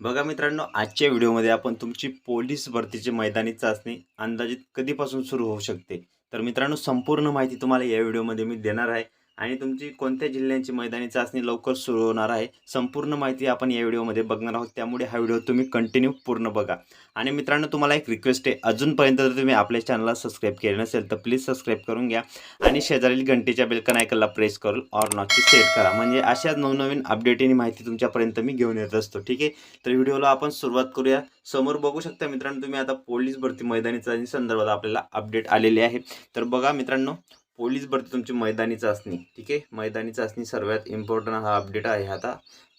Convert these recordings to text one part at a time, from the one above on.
बघा मित्रांनो आजच्या व्हिडिओमध्ये आपण तुमची पोलीस भरतीची मैदानी चाचणी अंदाजित कधीपासून सुरू होऊ शकते? तर मित्रांनो संपूर्ण माहिती तुम्हाला या व्हिडिओमध्ये मी देणार आहे. आणि तुमची कोणत्या जिल्ह्यांची मैदानी चाचणी लवकर सुरू होणार आहे संपूर्ण माहिती आपण या व्हिडिओमध्ये बघणार आहोत. त्यामुळे हा व्हिडिओ तुम्ही कंटिन्यू पूर्ण बघा. आणि मित्रांनो तुम्हाला एक रिक्वेस्ट आहे. अजूनपर्यंत जर तुम्ही आपल्या चॅनलला सबस्क्राईब केले नसेल तर प्लीज सबस्क्राईब करून घ्या. आणि शेजारील घंटेच्या बेलकन आयकनला प्रेस करून ऑर नॉटची सेट करा. म्हणजे अशा नवनवीन अपडेट आणि माहिती तुमच्यापर्यंत मी घेऊन येत असतो. ठीक आहे? तर व्हिडिओला आपण सुरुवात करूया. समोर बघू शकता मित्रांनो तुम्ही आता पोलीस भरती मैदानी चाचणी संदर्भात आपल्याला अपडेट आलेले आहे. तर बघा मित्रांनो पोलीस भरती तुमची मैदानी चाचणी ठीक आहे? मैदानी चाचणी सर्वात इम्पॉर्टंट हा अपडेट आहे. आता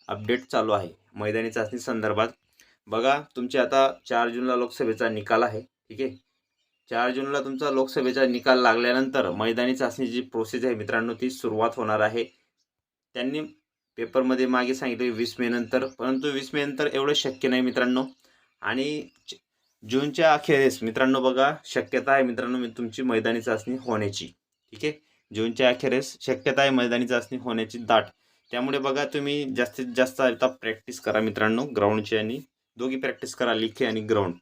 अपडेट चालू आहे. मैदानी चाचणी संदर्भात बघा तुमचे आता चार जूनला लोकसभेचा निकाल आहे ठीक आहे? चार जूनला तुमचा लोकसभेचा निकाल लागल्यानंतर मैदानी चाचणीची जी प्रोसेस आहे मित्रांनो ती सुरुवात होणार आहे. त्यांनी पेपरमध्ये मागे सांगितले वीस मे नंतर परंतु वीस मे नंतर एवढं शक्य नाही मित्रांनो. आणि जूनच्या अखेरीस मित्रांनो बघा शक्यता आहे मित्रांनो मी तुमची मैदानी चाचणी होण्याची. ठीक आहे? जूनच्या अखेरीस शक्यता आहे मैदानी चाचणी होण्याची दाट. त्यामुळे बघा तुम्ही जास्तीत जास्त आता प्रॅक्टिस करा मित्रांनो ग्राउंडची आणि दोघी प्रॅक्टिस करा लिखे आणि ग्राउंड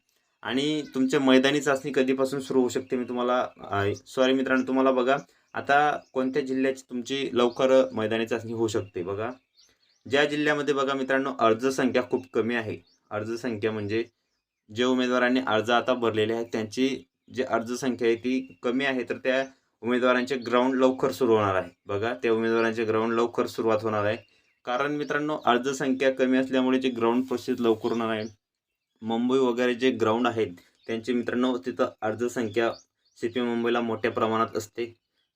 आणि तुमचे मैदानी चाचणी कधीपासून सुरू होऊ शकते मी तुम्हाला सॉरी मित्रांनो तुम्हाला बघा आता कोणत्या जिल्ह्याची तुमची लवकर मैदानी चाचणी होऊ शकते बघा. ज्या जिल्ह्यामध्ये बघा मित्रांनो अर्जसंख्या खूप कमी आहे. अर्जसंख्या म्हणजे जे उमेदवारांनी अर्ज आता भरलेले आहेत त्यांची जी अर्जसंख्या आहे ती कमी आहे तर त्या उमेदवारांचे ग्राउंड लवकर सुरू होणार आहे. बघा त्या उमेदवारांचे ग्राउंड लवकर सुरुवात होणार आहे. कारण मित्रांनो अर्जसंख्या कमी असल्यामुळे जे ग्राउंड प्रोसेस लवकर होणार आहे मुंबई वगैरे जे ग्राउंड आहेत त्यांचे मित्रांनो तिथं अर्जसंख्या सी पी मुंबईला मोठ्या प्रमाणात असते.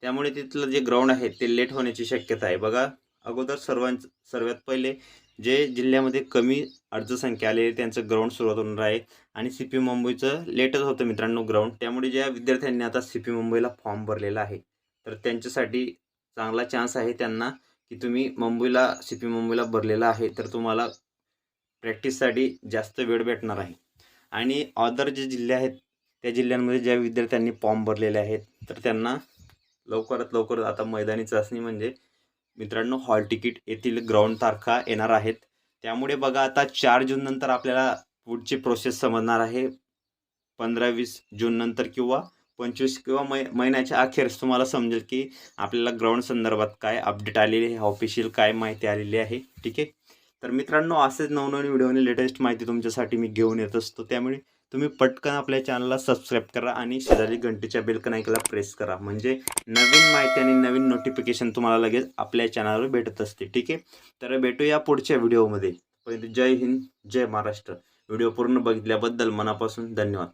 त्यामुळे तिथलं जे ग्राउंड आहे ते लेट होण्याची शक्यता आहे. बघा अगोदर सर्वांच सर्वात पहिले जे जिल्ह्यामध्ये कमी अर्जसंख्या आलेली त्यांचं ग्राउंड सुरुवात होणार आहे. आणि सी पी मुंबईचं लेटच होतं मित्रांनो ग्राउंड त्यामुळे ज्या विद्यार्थ्यांनी आता सी पी मुंबईला फॉर्म भरलेला आहे तर त्यांच्यासाठी चांगला चान्स आहे त्यांना की तुम्ही मुंबईला सी पी मुंबईला भरलेला आहे तर तुम्हाला प्रॅक्टिससाठी जास्त वेळ भेटणार आहे. आणि अदर जे जिल्हे आहेत त्या जिल्ह्यांमध्ये ज्या विद्यार्थ्यांनी फॉर्म भरलेले आहेत तर त्यांना लवकरात लवकर आता मैदानी चाचणी म्हणजे मित्रांनो हॉल तिकीट येथील ग्राउंड तारखा येणार आहेत. त्यामुळे बघा आता चार जून नंतर आपल्याला पुढची प्रोसेस समजणार आहे. पंधरा वीस जून नंतर किंवा पंचवीस किंवा मै महिन्याच्या अखेरच तुम्हाला समजेल की आपल्याला ग्राउंड संदर्भात काय अपडेट आलेली आहे ऑफिशियल काय माहिती आलेली आहे ठीक आहे? तर मित्रांनो असेच नवनवीन व्हिडिओने लेटेस्ट माहिती तुमच्यासाठी मी घेऊन येत असतो. त्यामुळे तुम्ही पटकन आपल्या चॅनलला सबस्क्राईब करा आणि शेजारी घंटीच्या बेलकन प्रेस करा. म्हणजे नवीन माहिती आणि नवीन नोटिफिकेशन तुम्हाला लगेच आपल्या चॅनलवर भेटत असते. ठीक आहे? तर भेटूया पुढच्या व्हिडिओमध्ये पहिले जय हिंद जय महाराष्ट्र. व्हिडिओ पूर्ण बघितल्याबद्दल मनापासून धन्यवाद.